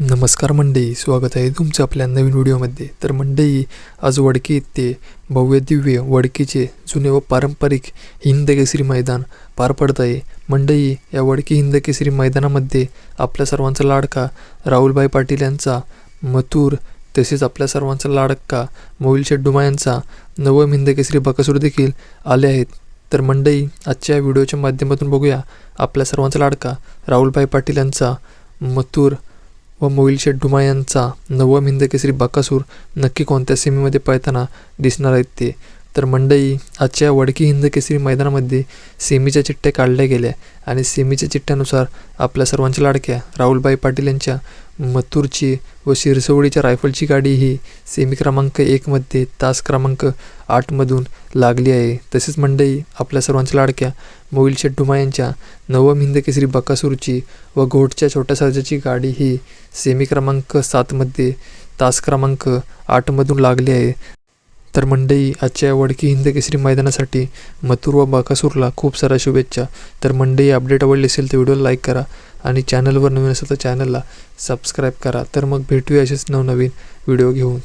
नमस्कार मंडई स्वागत आहे तुमचं आपल्या नवीन व्हिडिओमध्ये. तर मंडई आज वडकी येथे भव्य दिव्य वडकीचे जुने व पारंपरिक हिंदकेसरी मैदान पार पडत आहे. मंडई या वडकी हिंदकेसरी मैदानामध्ये आपल्या सर्वांचा लाडका राहुलभाई पाटील यांचा मथुर तसेच आपल्या सर्वांचा लाडका मोहिल शेड्डुमा यांचा नवम हिंदकेसरी बकासूर देखील आले आहेत. तर मंडई आजच्या व्हिडिओच्या माध्यमातून बघूया आपल्या सर्वांचा लाडका राहुलभाई पाटील यांचा मथुर व मोहिल शेठ डुमा यांचा नवम हिंद केसरी बकासूर नक्की कोणत्या सेमीमध्ये पळताना दिसणार आहेत ते? तर मंडई आजच्या वडकी हिंद केसरी मैदानामध्ये सेमीच्या चिठ्ठ्या काढल्या गेल्या आणि सेमीच्या चिठ्ठ्यानुसार आपल्या सर्वांच्या लाडक्या राहुलभाई पाटील यांच्या मथुरची व शिरसवडीच्या रायफलची गाडी ही सेमी क्रमांक एकमध्ये तास क्रमांक आठमधून लागली आहे. तसेच मंडई आपल्या सर्वांच्या लाडक्या मोईल शेठ यांच्या नवम हिंद केसरी बकासूरची व घोटच्या छोट्या सर्जाची गाडी ही सेमी क्रमांक सातमध्ये तास क्रमांक आठमधून लागली आहे. तर मंडई आजच्या वडकी हिंद केसरी मैदानासाठी मथुर व बकासूरला खूप साऱ्या शुभेच्छा. तर मंडई अपडेट आवडली असेल तर व्हिडिओला लाईक करा. आणि चॅनलवर नवीन असेल तर चॅनलला सबस्क्राईब करा. तर मग भेटूया असेच नवनवीन व्हिडिओ घेऊन.